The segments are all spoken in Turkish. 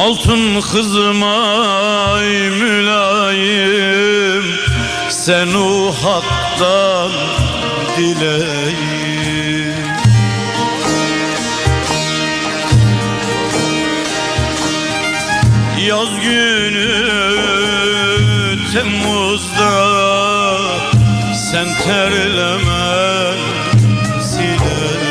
Altın kızım ay mülayim Sen o haktan dileyim Yaz günü Temmuz'da Sen terleme silerim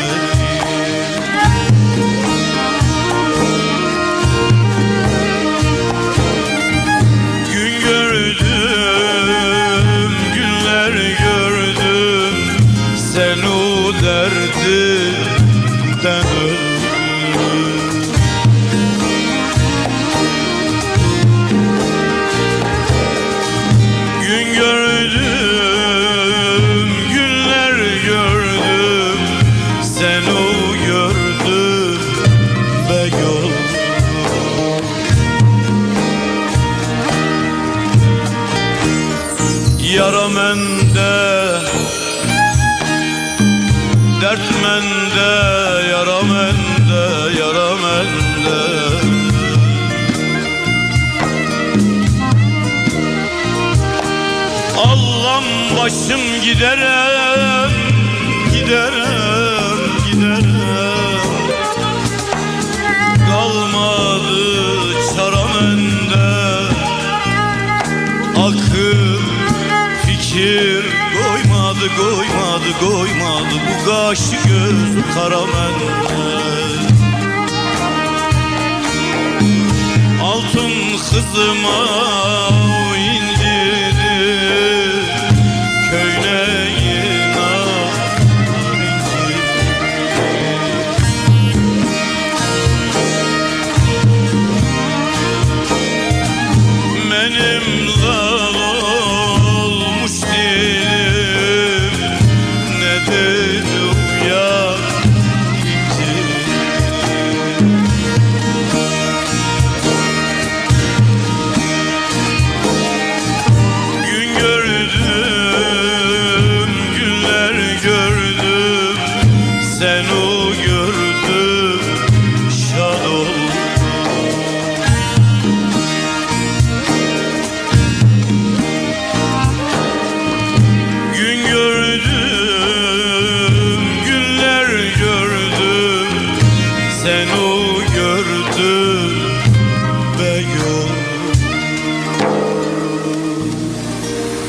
derdinden öldün Gün gördüm, günler gördüm. Sen o gördün be gördüm Yara mende Dert mende Yara mende Yara mende. Allah'ım başım giderem Giderem Giderem. Kalmadı çaram ende Akıl fikir koymadı koymadı koymadı. Bu kaşı göz karamende Altın kızıma Köyneğin ağır incir Benim lal Ne